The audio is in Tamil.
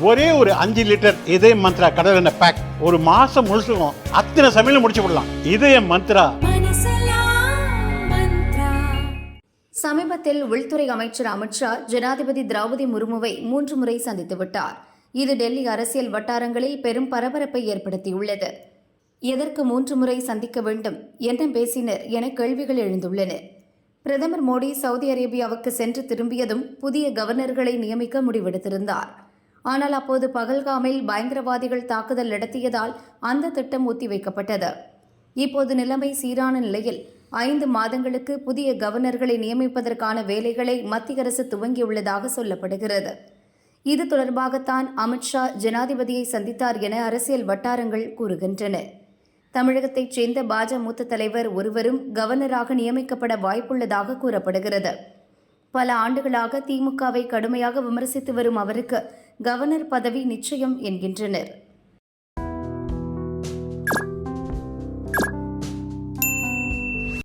ஒரே ஒரு அஞ்சு லிட்டர் இதய மந்த்ரா கடல் எண்ணெய் பேக் ஒரு மாசம் முழுசுக்கும் அத்தனை சமையலும் முடிச்சு விடலாம் இதய மந்த்ரா. சமீபத்தில் உள்துறை அமைச்சர் அமித்ஷா ஜனாதிபதி திரௌபதி முர்முவை மூன்று முறை சந்தித்து விட்டார். இது டெல்லி அரசியல் வட்டாரங்களில் பெரும் பரபரப்பை ஏற்படுத்தியுள்ளது. எதற்கு மூன்று முறை சந்திக்க வேண்டும்? என்ன பேசினர் என கேள்விகள் எழுந்துள்ளன. பிரதமர் மோடி சவுதி அரேபியாவுக்கு சென்று திரும்பியதும் புதிய கவர்னர்களை நியமிக்க முடிவெடுத்திருந்தார். ஆனால் அப்போது பகல்காமில் பயங்கரவாதிகள் தாக்குதல் நடத்தியதால் அந்த திட்டம் ஒத்திவைக்கப்பட்டது. இப்போது நிலைமை சீரான நிலையில் ஐந்து மாதங்களுக்கு புதிய கவர்னர்களை நியமிப்பதற்கான வேலைகளை மத்திய அரசு துவங்கியுள்ளதாக சொல்லப்படுகிறது. இது தொடர்பாகத்தான் அமித்ஷா ஜனாதிபதியை சந்தித்தார் என அரசியல் வட்டாரங்கள் கூறுகின்றன. தமிழகத்தைச் சேர்ந்த பாஜ மூத்த தலைவர் ஒருவரும் கவர்னராக நியமிக்கப்பட வாய்ப்புள்ளதாக கூறப்படுகிறது. பல ஆண்டுகளாக திமுகவை கடுமையாக விமர்சித்து வரும் அவருக்கு கவர்னர் பதவி நிச்சயம் என்கின்றனர்.